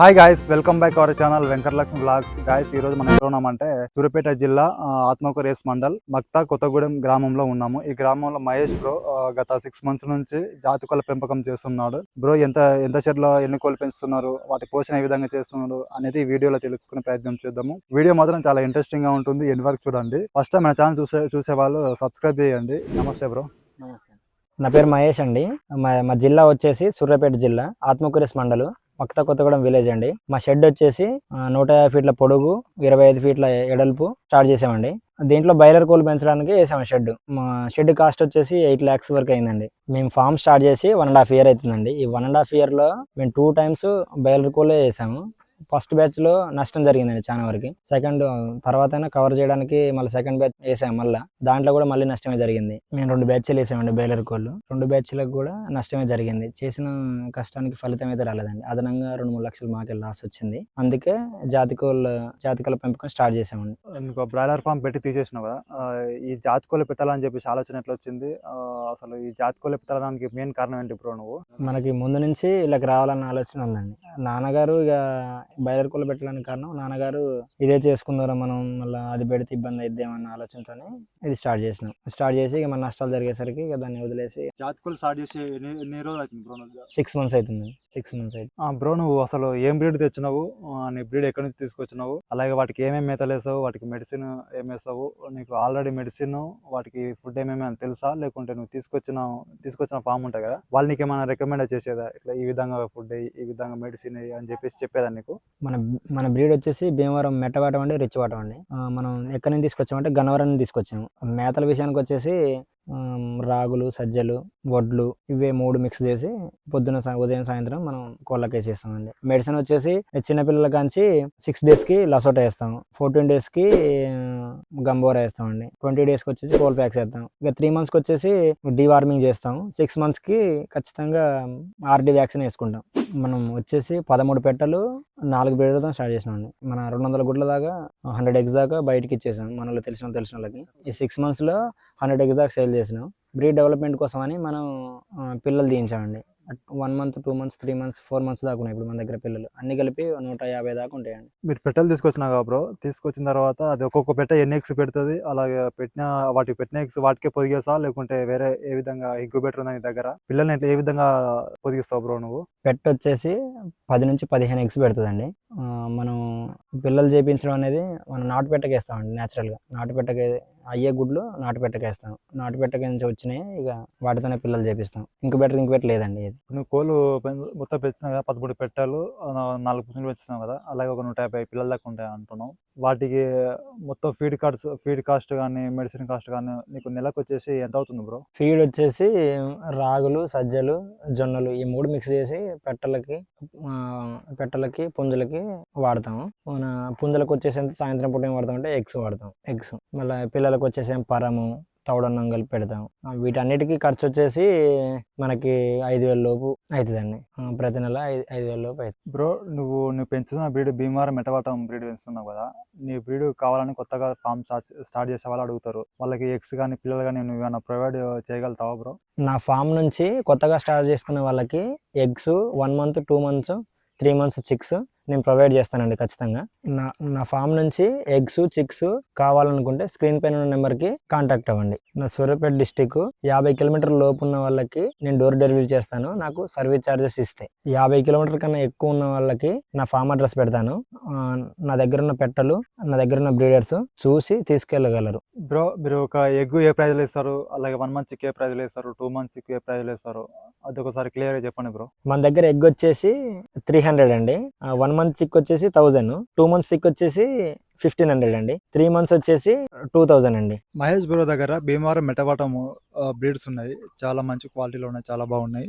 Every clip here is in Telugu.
Hi guys welcome back our channel Venkatalakshmi blogs guys ఈ రోజు మనం ఎక్కడ ఉన్నామంటే సూర్యపేట జిల్లా ఆ, ఆత్మకూరు రేస్ మండల్ మక్తా కొత్తగూడెం గ్రామంలో ఉన్నాము. ఈ గ్రామంలో మహేష్ బ్రో గత సిక్స్ మంత్స్ నుంచి జాతికోళ్ళ పెంపకం చేస్తున్నాడు. బ్రో ఎంత ఎంత షెడ్లో ఎన్ని కోళ్ళు పెంచుతున్నారు వాటి పోషణ ఏ విధంగా చేస్తున్నారు అనేది వీడియోలో తెలుసుకునే ప్రయత్నం చేద్దాము. వీడియో మాత్రం చాలా ఇంట్రెస్టింగ్గా ఉంటుంది ఎన్ని వరకు చూడండి. ఫస్ట్ మన ఛానల్ చూసే చూసే వాళ్ళు సబ్స్క్రైబ్ చేయండి. నమస్తే బ్రో. నా పేరు మహేష్ అండి. మా మా జిల్లా వచ్చేసి సూర్యాపేట జిల్లా ఆత్మకూరేస్ మండలు. మక్త కొత్తగూడెం విలేజ్ అండి. మా షెడ్ వచ్చేసి నూట యాభై ఫీట్ల పొడుగు ఇరవై ఐదు ఫీట్ల ఎడల్పు స్టార్ట్ చేసామండి. దీంట్లో బయలర్ కోళ్ళు పెంచడానికి వేసాము షెడ్ మా షెడ్ కాస్ట్ వచ్చేసి ఎయిట్ ల్యాక్స్ వరకు అయిందండి. మేము ఫామ్ స్టార్ట్ చేసి వన్ అండ్ హాఫ్ ఇయర్ అవుతుందండి. ఈ వన్ అండ్ హాఫ్ ఇయర్లో మేము టూ టైమ్స్ బయలర్ కోళ్ళే వేసాము. ఫస్ట్ బ్యాచ్లో నష్టం జరిగిందండి చాలా వరకు. సెకండ్ తర్వాత కవర్ చేయడానికి మళ్ళీ సెకండ్ బ్యాచ్ వేసాం మళ్ళీ. దాంట్లో కూడా మళ్ళీ నష్టమే జరిగింది. మేము రెండు బ్యాచ్లు వేసామండి బయలర్ కోళ్ళు. రెండు బ్యాచ్లకు కూడా నష్టమే జరిగింది. చేసిన కష్టానికి ఫలితం అయితే రాలేదండి. అదనంగా రెండు మూడు లక్షలు మాకే లాస్ వచ్చింది. అందుకే జాతి కోళ్ళ జాతి కోళ్ళ పెంపకం స్టార్ట్ చేసామండి. ఇంకో బ్రాయిలర్ ఫామ్ పెట్టి తీసేసినావు? కదా ఈ జాతి కోళ్ళు పెట్టాలని చెప్పేసి ఆలోచన ఎట్లా వచ్చింది? అసలు ఈ జాతి కోళ్ళు పెట్టడానికి మెయిన్ కారణం ఏంటి బ్రో నువ్వు? మనకి ముందు నుంచి ఇలాగ రావాలన్న ఆలోచన ఉందండి. నాన్నగారు ఇక బయలర్ కోళ్ళు పెట్టడానికి కారణం నాన్నగారు ఇదే చేసుకుందారా మనం మళ్ళీ అది పెడితే ఇబ్బంది అయిద్దామన్న ఆలోచనతోనే ఇది స్టార్ట్ చేసినాం. స్టార్ట్ చేసి ఇక మన నష్టాలు జరిగేసరికి ఇక దాన్ని వదిలేసి జాతి కోళ్ళు స్టార్ట్ చేసి ఎన్ని రోజులు అవుతుంది బ్రో సిక్స్ మంత్స్ అవుతుంది. సిక్స్ మంత్స్ అవుతుంది. బ్రో నువ్వు అసలు ఏం బ్రీడ్ తెచ్చినావు? ఆ, నీ బ్రీడ్ ఎక్కడి నుంచి తీసుకొచ్చినావు? అలాగే వాటికి ఏమేమి మేతలు వేసావు? వాటికి మెడిసిన్ ఏం వేసావు? నీకు ఆల్రెడీ మెడిసిన్ వాటికి ఫుడ్ ఏమేమి అని తెలుసా? లేకుంటే నువ్వు తీసుకొచ్చిన తీసుకొచ్చిన ఫామ్ ఉంటాయి కదా? వాళ్ళు నీకు ఏమైనా రికమెండ్ చేసేదా? ఇట్లా ఈ విధంగా ఫుడ్ ఈ విధంగా మెడిసిన్ అని చెప్పేసి చెప్పేదా నీకు? మన మన బ్రీడ్ వచ్చేసి భీమవరం మెట్టవాటం అండి రిచ్ వాటం అండి. మనం ఎక్కడి నుంచి తీసుకొచ్చామంటే గన్నవరం నుంచి తీసుకొచ్చాము. మేతల విషయానికి వచ్చేసి రాగులు సజ్జలు వడ్లు ఇవే మూడు మిక్స్ చేసి పొద్దున ఉదయం సాయంత్రం మనం కోళ్ళకి వేసేస్తామండి మెడిసిన్ వచ్చేసి చిన్నపిల్లల కాంచి సిక్స్ డేస్కి లసోటా వేస్తాం ఫోర్టీన్ డేస్కి గంబోరా వేస్తామండి. ట్వంటీ డేస్కి వచ్చేసి కోల్ ప్యాక్స్ వేస్తాం ఇక త్రీ మంత్స్కి వచ్చేసి డీవార్మింగ్ చేస్తాం సిక్స్ మంత్స్కి ఖచ్చితంగా ఆర్డీ వ్యాక్సిన్ వేసుకుంటాం. మనం వచ్చేసి పదమూడు పెట్టలు నాలుగు పెట్టలతో స్టార్ట్ చేసినామండి. మన రెండు వందల గుడ్ల దాకా హండ్రెడ్ ఎగ్స్ దాకా బయటకి ఇచ్చేసాం. మనలో తెలిసిన తెలిసిన వాళ్ళకి. ఈ సిక్స్ మంత్స్లో హండ్రెడ్ ఎగ్స్ దాకా సేల్ చేసినాం. బ్రీడ్ డెవలప్మెంట్ కోసం అని మనం పిల్లలు తీయించామండి. One month two months three months four months దాకా ఉన్నాయి ఇప్పుడు మన దగ్గర పిల్లలు. అన్ని కలిపి నూట యాభై దాకా ఉంటాయండి. మీరు పెట్టెలు తీసుకొచ్చినా బ్రో తీసుకొచ్చిన తర్వాత అది ఒక్కొక్క పెట్టె ఎన్ని ఎగ్స్ పెడుతుంది? అలాగే పెట్టిన వాటికి పెట్టిన ఎగ్స్ వాటికే పొదిగేసా? లేకుంటే వేరే ఏ విధంగా ఇంక్యుబేటర్ ఉందా నీ దగ్గర? పిల్లల్ని ఏ విధంగా పొదిగిస్తావు బ్రో నువ్వు? పెట్ వచ్చేసి పది నుంచి పదిహేను ఎగ్స్ పెడుతుందండి. మనం పిల్లలు చేపించడం అనేది మనం నాటు పెట్టకేస్తామండి న్యాచురల్గా నాటు పెట్టకే అయ్యే గుడ్లు నాటు పెట్టకి వేస్తాం నాటు పెట్టక నుంచి వచ్చినాయి ఇక వాటితోనే పిల్లలు చేపిస్తాం. ఇంకుబెటర్ ఇంకుబెటర్ లేదండి ఇది నువ్వు కోళ్ళు మొత్తం పెంచినావు కదా పదమూడు పెట్టాలు నాలుగు పుంజులు పెంచుతున్నావు కదా అలాగే ఒక నూట యాభై పిల్లల దాకా ఉంటాయి అంటున్నావు. వాటికి మొత్తం ఫీడ్ కార్డ్స్ ఫీడ్ కాస్ట్ కానీ మెడిసిన్ కాస్ట్ కానీ నీకు నెలకు వచ్చేసి ఎంత అవుతుంది బ్రో ఫీడ్ వచ్చేసి రాగులు సజ్జలు జొన్నలు ఈ మూడు మిక్స్ చేసి పెట్టలకి పెట్టలకి పుంజులకి వాడతాము. మన పుంజులకు వచ్చేసి ఎంత? సాయంత్రం పూట ఏం వాడతాం అంటే ఎగ్స్ వాడతాం. ఎగ్స్. మళ్ళీ పిల్లలకు వచ్చేసి ఏం? పరము తౌడన్నం కలిపి పెడతాం వీటన్నిటికీ ఖర్చు వచ్చేసి మనకి ఐదు వేల లోపు అవుతుందండి ప్రతి నెల ఐదు ఐదు వేల లోపు అవుతుంది బ్రో నువ్వు నువ్వు పెంచుతున్న బ్రీడ్ భీమవరం మెటవాటం బ్రీడ్ పెంచుతున్నావు కదా నీ బ్రీడ్ కావాలని కొత్తగా ఫామ్ స్టార్ట్ స్టార్ట్ చేసే వాళ్ళు అడుగుతారు. వాళ్ళకి ఎగ్స్ కానీ పిల్లలు కానీ నువ్వు ఏమైనా ప్రొవైడ్ చేయగలుగుతావా బ్రో? నా ఫామ్ నుంచి కొత్తగా స్టార్ట్ చేసుకునే వాళ్ళకి eggs one month two months three months chicks నేను ప్రొవైడ్ చేస్తానండి ఖచ్చితంగా. నా నా ఫామ్ నుంచి ఎగ్స్ చిక్స్ కావాలనుకుంటే స్క్రీన్ పైన ఉన్న నెంబర్కి కాంటాక్ట్ అవ్వండి. నా సూర్యాపేట డిస్టిక్ యాభై కిలోమీటర్ల లోపు ఉన్న వాళ్ళకి నేను డోర్ డెలివరీ చేస్తాను. నాకు సర్వీస్ ఛార్జెస్ ఇస్తే. యాభై కిలోమీటర్ల కన్నా ఎక్కువ ఉన్న వాళ్ళకి నా ఫామ్ అడ్రస్ పెడతాను. నా దగ్గర ఉన్న పెట్టలు నా దగ్గర ఉన్న బ్రీడర్స్ చూసి తీసుకెళ్ళగలరు. బ్రో మీరు ఒక ఎగ్ ఏ ప్రైజ్లో ఇస్తారు? అలాగే వన్ మంత్ ఏ ప్రైజ్లో ఇస్తారు? టూ మంత్స్ ఏ ప్రైజ్లో ఇస్తారు? అది ఒకసారి క్లియర్గా చెప్పండి బ్రో. మన దగ్గర ఎగ్ వచ్చేసి త్రీ హండ్రెడ్ అండి. వన్ మంత్ సిక్ వచ్చేసి థౌజండ్ టూ మంత్స్ సిక్ వచ్చేసి ఫిఫ్టీన్ హండ్రెడ్ అండి. త్రీ మంత్స్ వచ్చేసి టూ థౌజండ్ అండి. మహేష్ బ్రో దగ్గర భీమవరం మెటవాటం బ్రీడ్స్ ఉన్నాయి. చాలా మంచి క్వాలిటీలో ఉన్నాయి. చాలా బాగున్నాయి.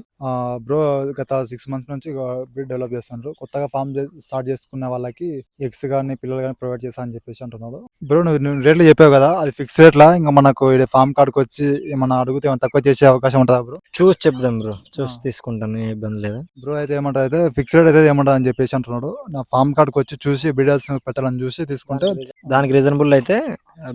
బ్రో గత సిక్స్ మంత్స్ నుంచి బ్రీడ్ డెవలప్ చేస్తున్నారు కొత్తగా ఫామ్ స్టార్ట్ చేసుకున్న వాళ్ళకి ఎగ్స్ కానీ పిల్లలు కానీ ప్రొవైడ్ చేస్తా అని చెప్పేసి అంటున్నాడు. బ్రో నువ్వు రేట్లు చెప్పావు కదా అది ఫిక్స్ రేట్లా ఇంకా మనకు ఫామ్ కార్డ్కి వచ్చి ఏమన్నా అడిగితే ఏమైనా తక్కువ చేసే అవకాశం ఉంటుందా బ్రో చూసి చెప్దాం బ్రో చూసి. తీసుకుంటాను ఏ ఇబ్బంది లేదు. బ్రో అయితే ఏమంటారు అయితే ఫిక్స్ రేట్ అయితే ఏమంటారు అని చెప్పేసి అంటున్నాడు. నా ఫామ్ కార్డ్కి వచ్చి చూసి బ్రీడర్స్ పెట్టాలని చూసి తీసుకుంటే దానికి రీజనబుల్ అయితే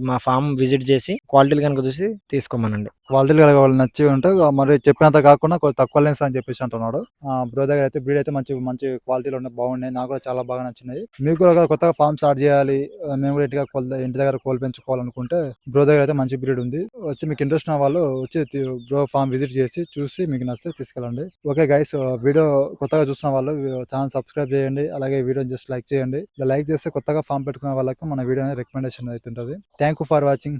మా ఫామ్ విజిట్ చేసి క్వాలిటీలు కనుక చూసి తీసుకోమనండి. క్వాలిటీలు కనుక వాళ్ళు నచ్చి ఉంటే మరి చెప్పినంత కాకుండా కొంచెం తక్కువ లెన్స్ అని చెప్పేసి అంటున్నాడు. బ్రో దగ్గర అయితే బ్రీడ్ అయితే మంచి మంచి క్వాలిటీలో ఉన్నాయి బాగున్నాయి. నాకు కూడా చాలా బాగా నచ్చినాయి. మీకు కూడా కొత్తగా ఫామ్ స్టార్ట్ చేయాలి. మేము కూడా ఇంటిగా కోల్- ఇంటి దగ్గర కోల్ పెంచుకోవాలనుకుంటే బ్రో దగ్గర అయితే మంచి బ్రీడ్ ఉంది. వచ్చి మీకు ఇంట్రెస్ట్ ఉన్న వాళ్ళు వచ్చి బ్రో ఫామ్ విజిట్ చేసి చూసి మీకు నచ్చితే తీసుకెళ్ళండి. ఓకే గైస్ వీడియో కొత్తగా చూస్తున్న వాళ్ళు ఛానల్ సబ్స్క్రైబ్ చేయండి. అలాగే వీడియో జస్ట్ లైక్ చేయండి. ఇలా లైక్ చేస్తే కొత్తగా ఫామ్ పెట్టుకునే వాళ్ళకి మన వీడియో అనేది రికమెండేషన్ అవుతుంటుంది థ్యాంక్ యూ ఫర్ వాచింగ్